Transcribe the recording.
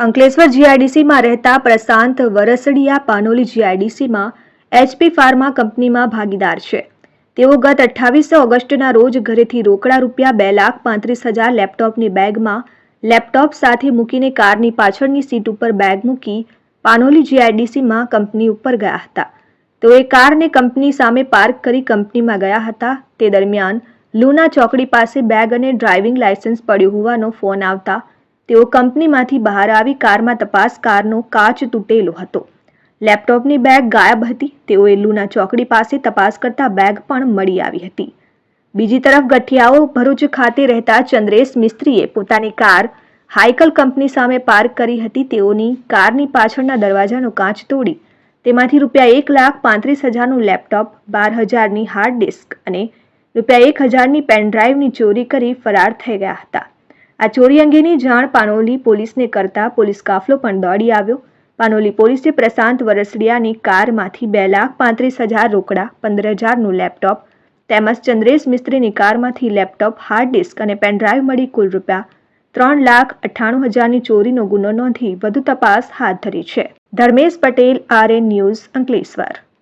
અંકલેશ્વર જીઆઈડીસીમાં રહેતા પ્રશાંત વરસડિયા Panoli જીઆઈડીસીમાં HP pharma કંપનીમાં ભાગીદાર છે. તેઓ ગત અઠ્ઠાવીસ ઓગસ્ટના રોજ ઘરેથી રોકડા રૂપિયા બે લાખ પાંત્રીસ હજાર લેપટોપની બેગમાં લેપટોપ સાથે મૂકીને કારની પાછળની સીટ ઉપર બેગ મૂકી પાનોલી જીઆઈડીસીમાં કંપની ઉપર ગયા હતા. તેઓએ કારને કંપની સામે પાર્ક કરી કંપનીમાં ગયા હતા. તે દરમિયાન લુના ચોકડી પાસે બેગ અને ડ્રાઇવિંગ લાયસન્સ પડ્યું હોવાનો ફોન આવતા તેઓ કંપનીમાંથી બહાર આવી કારમાં તપાસ કારનો કાચ તૂટેલો હતો. લેપટોપની બેગ ગાયબ હતી. તેઓએ લુના ચોકડી પાસે તપાસ કરતા બેગ પણ મળી આવી હતી. બીજી તરફ ગઠિયાઓ ભરૂચ ખાતે રહેતા ચંદ્રેશ મિસ્ત્રીએ પોતાની કાર હાઇકલ કંપની સામે પાર્ક કરી હતી. તેઓની કારની પાછળના દરવાજાનો કાચ તોડી તેમાંથી રૂપિયા એક લાખ પાંત્રીસ હજારનું લેપટોપ, બાર હજારની હાર્ડ ડિસ્ક અને રૂપિયા એક હજારની પેનડ્રાઈવની ચોરી કરી ફરાર થઈ ગયા હતા. આ ચોરી અંગેની જાણ પાનોલી પોલીસને કરતા પોલીસ કાફલો પણ દોડી આવ્યો. પાનોલી પોલીસે પ્રશાંત વરસડિયાની કારમાંથી બે લાખ પાંત્રીસ હજાર રોકડા, પંદર હજારનું લેપટોપ તેમજ ચંદ્રેશ મિસ્ત્રીની કારમાંથી લેપટોપ, હાર્ડ ડિસ્ક અને પેનડ્રાઈવ મળી કુલ રૂપિયા ત્રણ લાખ અઠ્ઠાણું હજારની ચોરીનો ગુનો નોંધી વધુ તપાસ હાથ ધરી છે. Dharmesh Patel, RN news Ankleshwar.